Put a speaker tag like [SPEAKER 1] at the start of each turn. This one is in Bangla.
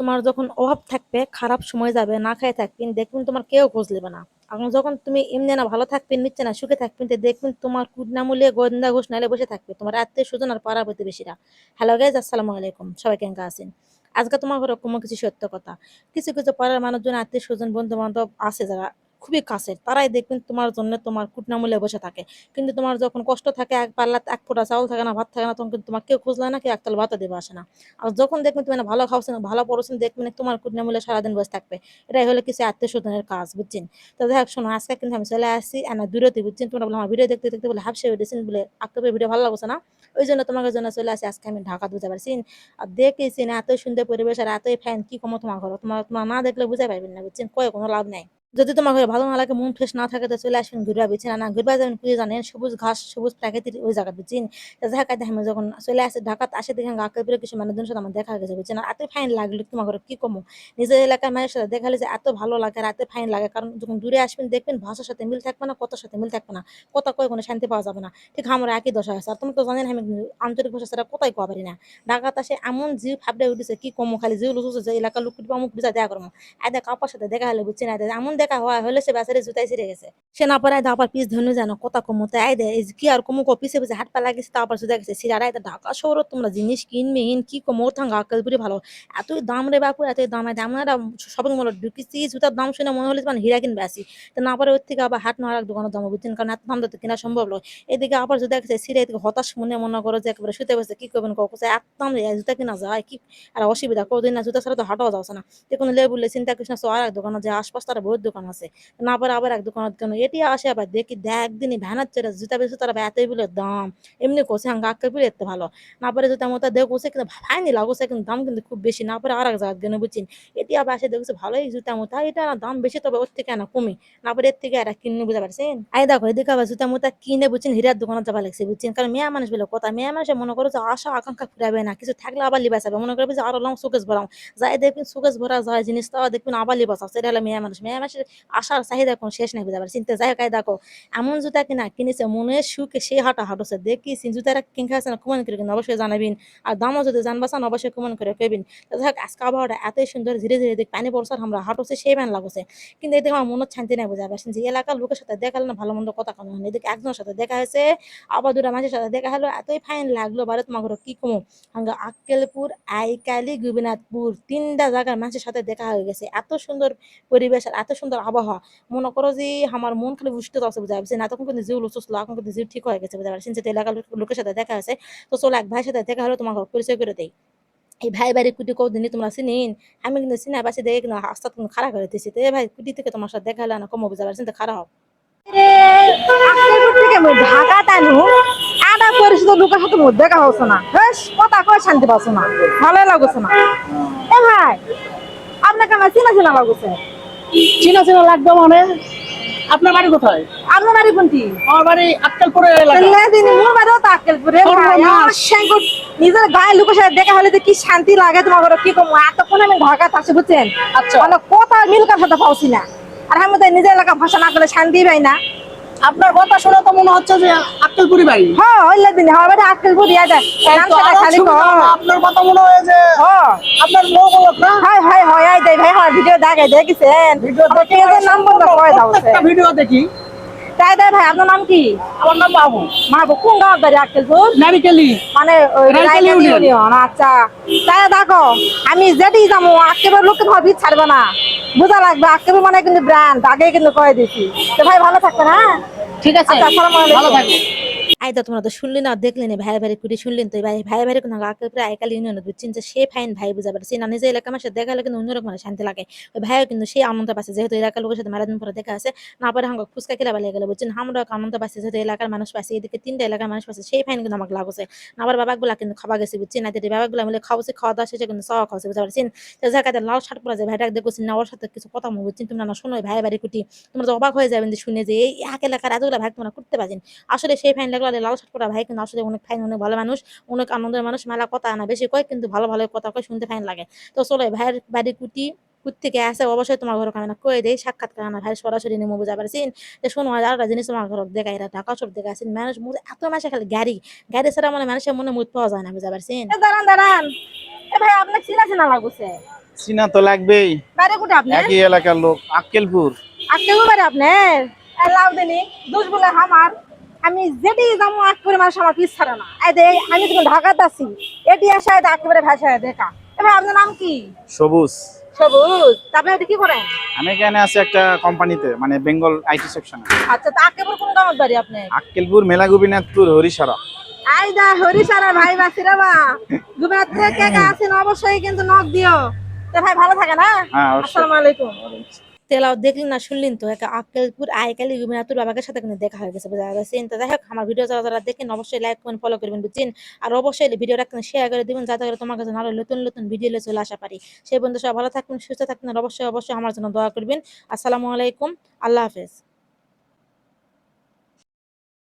[SPEAKER 1] তোমার যখন অভাব থাকবে, খারাপ সময় যাবে, না খায় থাকবেন দেখবেন তোমার কেউ খোঁজ নেবে না। এখন যখন তুমি এমনি না ভালো থাকবেন নিচ্ছে না সুখে থাকবেন তো দেখবেন তোমার কুটনামূলে গোয়েন্দা ঘোষ নাইলে বসে থাকবে। তোমার আত্মীয় স্বজন আর পাড়া প্রতিবেশীরা। হ্যালো গাইজ আসসালামু আলাইকুম। সবাই কেঙ্কা আছেন? আজকে তোমার ঘরে কোনো কিছু সত্য কথা। কিছু কিছু পাড়ার মানুষজন, আত্মীয় স্বজন বন্ধু বান্ধব আছে যারা খুবই কাছের। তারাই দেখবেন তোমার জন্য তোমার কুটনামূলে বসে থাকে। কিন্তু তোমার যখন কষ্ট থাকে, এক পাল্লা এক ফোঁটা চাউল থাকে না, ভাত থাকে না, তখন কিন্তু তোমার কেউ খুঁজলে না, কেউ একতাল ভাতও দেবে, আসে না। আর যখন দেখবেন তুমি ভালো খাওয়াছেন, ভালো পড়ছেন, দেখবেন তোমার কুটনামূলে সারাদিন বসে থাকবে। এটাই হলো কিছু আত্মীয় স্বজনের কাজ, বুঝছেন? তো দেখ শোনো, আজকে কিন্তু আমি চলে আসছি না দূরতে বুঝছেন? তোমরা বলে, আমার ভিডিও দেখতে দেখতে বলে হাফসে উঠেছেন বলে আক্তবের ভিডিও ভালো লাগছে না? ওই জন্য তোমাদের জন্য চলে আসি আজকে আমি ঢাকা বুঝতে পারছি আর দেখেছি না এতই সুন্দর পরিবেশ আর এতই ফ্যান কি কমো তোমার ঘর তোমার তোমার না দেখলে বুঝতে পারবেন না, বুঝছেন? কয়ে কোনো লাভ নাই। যদি তোমার ঘরে ভালো না লাগে, মন ফ্রেশ না থাকে, তো চলে আসবেন ঘুরবা বিছানা না, ঘুরবা যাবেন কুড়িয়ে জানেন, সবুজ ঘাস, সবুজ প্রাকৃতিক ওই জায়গা বুঝছেন? দেখে আমি যখন চলে আসে, ঢাকাতে আসে, দেখেন গাকে পরে কিছু মানুষজন সাথে আমার দেখা গেছে, বুঝছেন? আর এত ফাইন লাগল, তোমার ঘরে কি কমো? নিজের এলাকার মানুষের সাথে দেখালে যে এত ভালো লাগে, আর এত ফাইন লাগে, কারণ যখন দূরে আসবেন, দেখবেন ভাষার সাথে মিল থাকবে না, কথার সাথে মিল থাকবে না, কথা কয়ে কোনো শান্তি পাওয়া যাবে না, ঠিক আমার একই দশা আছে আর তুমি তো জানেন আমি আন্তরিক ভাষা ছাড়া কোথায় কোয়া পারি না। ঢাকাতে আসে এমন জিও ফাবড়ে উঠেছে, কি কমো খালি জিও লুচুছে যে এলাকার লোক অমুক বুঝা দেখা করব দেখ আপার সাথে দেখা হলে বুঝছি না এমন দেখা হয়, হলে সে বাসারে জুতাই ছিঁড়ে গেছে। সে না পারে আবার পিস ধনু জানো কথা কমতে আয় দে কি আর কমু পিছে পিছে হাট পা গেছে তারপর জুতা গেছে। সিরার আয় ঢাকা শহর তোমরা জিনিস কিনবে ইন কি কমো থাঙ্গা আকালপুরি ভালো। এতই দাম রে বাপু, এতই দাম হয় আমরা শপিং মলে ঢুকিছি, জুতার দাম শুনে মনে হলে মানে হীরা কিনবে আসি। তো না পারে ওর থেকে আবার হাট না আর দোকানের দাম বুঝছেন কারণ এত দাম তো কেনা সম্ভব নয়। এদিকে আবার জুতা গেছে সিরে এদিকে হতাশ মনে মনে করো যে একেবারে শুতে বসে, কি করবেন কাউকে এত দাম রে, জুতা কিনা যায়, কি আর অসুবিধা কোদিন না জুতা ছাড়া তো হাঁটাও যাচ্ছে না। দেখুন লেবুলে চিন্তা কৃষ্ণ আর এক দোকান যে আশপাশ তারা বহুত দোকান আছে। না পারে আবার এক দোকান কেন? এটি আসে আবার দেখি দেখ দিনই ভ্যানার চড়ে জুতা বেশি তারা এতই বলে দাম। এমনি কোসে হাঙ্গা আক্কে বলে এত ভালো। না পারে জুতা মতো দেখছে কিন্তু ভাইনি লাগছে কিন্তু দাম কিন্তু খুব বেশি। না পারে আর এক জায়গা গেনে বুঝছেন এটি আবার আসে দেখছে ভালোই জুতা মতো, এটা না দাম বেশি তবে ওর থেকে না কমে। না পারে এর থেকে আর কিনে বুঝতে পারছেন? আই দেখো, এদিকে আবার জুতা মোতা কিনে বুঝছেন, হীরার দোকানে যাবা লাগছে বুঝছেন? কারণ মেয়া মানুষ বলে কথা, মেয়া মানুষে মনে করো যে আশা, আকাঙ্ক্ষা ফুরাবে না। কিছু থাকলে আবার লিবাস হবে। মনে করবে যে আরও লং সুকেশ ভরাম যাই দেখবেন সুকেশ ভরা যায় জিনিসটা দেখবেন আবার লিবাস আছে। এটা হলো মেয়া মানুষ। মেয়া মানুষের আশার চাহিদা কোনো শেষ নাই বুঝতে পারছি। চিন্তা যাই হোক দেখো, এমন জুতা কিনা, কিনেছে মনে সুখে সে হাঁটা হাঁটছে দেখিস জুতাটা কিনে খাচ্ছে না, কমেন্ট করে কিন্তু অবশ্যই জানাবেন আর দামও যদি জানবা চান, অবশ্যই কমেন্ট করে তো যাই হোক, আজকে আবহাওয়াটা এতই সুন্দর, ধীরে ধীরে দেখ, পানি বর্ষার আমরা হাঁটছে, সেই ব্যান লাগছে। কিন্তু এদিকে আমার মনে শান্তি নাই বুঝা পারছেন যে, এলাকার লোকের সাথে দেখালে না, ভালো মন্দ কথা কেন এদিকে একজনের সাথে দেখা হয়েছে, আবার দুটা মাঝের সাথে দেখা হলো, এতই ফাইন লাগল বারে তোমার কি কমো? হাঙ্গা আক্কেলপুর, আইকালি গোপীনাথপুর তিনটা জায়গার মানুষের সাথে দেখা হয়ে গেছে। এত সুন্দর পরিবেশ আর এত সুন্দর আবহাওয়া। মনে করো যে আমার মন খালি উষ্ঠ আছে বুঝা পারছি না, তখন কিন্তু জিও লুচুসলো এখন কিন্তু জিও ঠিক হয়ে গেছে বুঝা পারছেন যে এলাকার লোকের সাথে দেখা হয়েছে। তো চলো এক ভাইয়ের সাথে দেখা হলো ঘর পরিচয় করে দেই। এই ভাই বাড়ি কুটি কদিনই তোমরা চিনিন? আমি কিন্তু চিনা পাশে দেখে কিন্তু হাস্তা কিন্তু খারাপ করে দিচ্ছি তো এই ভাই কুটি থেকে তোমার সাথে দেখা হলো, না কম বুঝা পারছেন তো খারাপ হোক
[SPEAKER 2] আপনাকে আমার চিনা চিনা লাগছে।
[SPEAKER 3] চিনা চিনা লাগবে মানে? আপনার বাড়ি কোথায়?
[SPEAKER 2] আমার বাড়ি কোনটি?
[SPEAKER 3] আমার বাড়ি
[SPEAKER 2] দিন মোর বাড়িও তো আক্কেলপুরে। নিজের গায়ে লোকের সাথে দেখা হলে যে কি শান্তি লাগে তোমার ঘরে কি কম এতক্ষণ আমি ঢাকা আসি বুঝছেন?
[SPEAKER 3] আচ্ছা।
[SPEAKER 2] মানে কথা মিলকার সাথে পাওছি না? আর আমি তো নিজের এলাকা ভাষা না করলে শান্তি পাই না।
[SPEAKER 3] আপনার কথা শুনে তো মনে হচ্ছে যে আক্কেলপুরি বাড়ি।
[SPEAKER 2] হ্যাঁ হইলে দিন হ্যাঁ বাড়ি আক্কেলপুরি দেয়
[SPEAKER 3] তাই
[SPEAKER 2] নাম
[SPEAKER 3] তো
[SPEAKER 2] সেটা
[SPEAKER 3] আরও
[SPEAKER 2] খালি
[SPEAKER 3] কো আপনার কথা মনে হয় যে
[SPEAKER 2] হ্যাঁ।
[SPEAKER 3] আপনার লোক বলক না?
[SPEAKER 2] হয় হয় হয় আই দেই ভাই হ্যাঁ ভিডিও দেখাই দেখেছেন
[SPEAKER 3] ভিডিও
[SPEAKER 2] দেখি নাম্বার কয় দাও
[SPEAKER 3] প্রত্যেকটা ভিডিও দেখি।
[SPEAKER 2] তাই ভাই আপনার নাম কি?
[SPEAKER 3] আমার নাম বাবু
[SPEAKER 2] মাহবুব কোন গাঁও বাড়ি আক্কেলপুর
[SPEAKER 3] নারিকেলি।
[SPEAKER 2] মানে ওই
[SPEAKER 3] ইউনিয়ন।
[SPEAKER 2] আচ্ছা। তাই দেখো আমি যেটি যাব আক্কেবের লোককে তোমার ভিড় ছাড়বে না। বোঝা লাগবে আক্কেবের মানে কিন্তু ব্র্যান্ড আগে কিন্তু কয়ে দিছি। তো ভাই ভালো থাকবে হ্যাঁ?
[SPEAKER 3] ঠিক আছে।
[SPEAKER 2] আচ্ছা,
[SPEAKER 3] ভালো
[SPEAKER 1] তো তোমরা তো শুনলি না, দেখলি না, ভাই ভাই কুটি শুনলেন তো, ভাই ভাই ভাই কোনো আগে প্রায় আইকাল ইউনিয়ন বুঝছেন যে সে ফাইন ভাই বুঝা পারছি। না, নিজে এলাকা মাসে দেখা হলে কিন্তু অন্যরকম শান্তি লাগে। ওই ভাইও কিন্তু সেই আনন্দ পাচ্ছে, যেহেতু এলাকার লোকের সাথে মেলাদিন পরে দেখা আছে না পারে হাঙ্গা ফুচকা খেলা বালিয়ে গেলে, বুঝছেন? আমরা আনন্দ পাচ্ছি, যেহেতু এলাকার মানুষ পাচ্ছে, এদিকে তিনটা এলাকার মানুষ পাচ্ছে, সেই ফাইন কিন্তু আমাকে লাগছে। না আবার বাবাগুলা কিন্তু খাওয়া গেছে, বুঝছেন? না বাবাগুলা মিলে খাওয়াছে খাওয়া দাওয়া শেষে কিন্তু চাওয়া খাওয়াছে বুঝতে পারছেন? জায়গাতে লাল শার্ট পরা যায়, ভাইটা দেখছি না, ওর সাথে কিছু কথা মনে বুঝছেন? তোমরা না শোনো ভাই বাড়ি কুটি, তোমরা তো অবাক হয়ে যাবেন যে শুনে যে এই এক এলাকার এতগুলা ভাই তোমরা করতে পারছেন। আসলে সেই ফাইন লাগল আর লাল শার্ট পরা ভাই কিন্তু আসলে অনেক ফাইন অনেক ভালো মানুষ অনেক আনন্দের মানুষ মেলা কথা না বেশি কয় কিন্তু ভালো ভালো কথা কয় শুনতে ফাইন লাগে। তো চলো ভাইয়ের বাড়ি কুটি কুত থেকে আসে অবশ্যই তোমার ঘর কামনা কয়ে দেয় সাক্ষাৎ কারণ ভাই সরাসরি নেমো বুঝা পারছেন যে শোনো আর একটা জিনিস তোমার ঘর দেখা এরা ঢাকা চোর দেখা আছেন মানুষ মুখ এত মাসে খালি গাড়ি। গাড়ি ছাড়া মানে মানুষের মনে মুখ পাওয়া যায় না বুঝা পারছেন
[SPEAKER 2] এ দাঁড়ান দাঁড়ান। এ ভাই আপনার চিনা চিনা লাগছে?
[SPEAKER 4] চিনা তো লাগবেই।
[SPEAKER 2] বাইরে কোটে আপনার?
[SPEAKER 4] একই এলাকার লোক আক্কেলপুর।
[SPEAKER 2] আজকে বারে আপনার? লাভ দেনি দোষ বলে আমার আমি যেটি যাব এক করে মানুষ আমার পিস ছাড়ে না। আমি তখন ঢাকাতে আছি এটি আসে একেবারে ভাষায় দেখা। এবার আপনার নাম কি?
[SPEAKER 4] সবুজ।
[SPEAKER 2] সবুজ। এটি কি করেন?
[SPEAKER 4] আমি এখানে আছি একটা কোম্পানিতে মানে বেঙ্গল আইটি সেকশনে।
[SPEAKER 2] আচ্ছা তা একেবারে কোন বাড়ি আপনি?
[SPEAKER 4] আক্কেলপুর মেলা
[SPEAKER 2] হরিশারা। ভাই বাসি রে বা। গুজরাট থেকে কে কে আছেন? অবশ্যই কিন্তু নক দিও। তো ভাই ভালো থাকে না
[SPEAKER 4] হ্যাঁ
[SPEAKER 2] আসসালামু আলাইকুম।
[SPEAKER 1] তেলাও দেখলি না, শুনলেন তো? একা আক্কেলপুর, আইকালি গুমিনাতুর বাবাকে সাথে কিন্তু দেখা হয়ে গেছে, বোঝা গেছে। তো যাই হোক, আমার ভিডিও যারা যারা দেখেন, অবশ্যই লাইক করবেন ফলো করবেন, বুঝছেন? আর অবশ্যই ভিডিওটা শেয়ার করে দেবেন, যাতে করে তোমার কাছে আরও নতুন নতুন ভিডিও চলে আসা পারি। সেই বন্ধু সব ভালো থাকবেন, সুস্থ থাকবেন অবশ্যই অবশ্যই আমার জন্য দোয়া করবেন। আসসালামু আলাইকুম, আল্লাহ হাফেজ।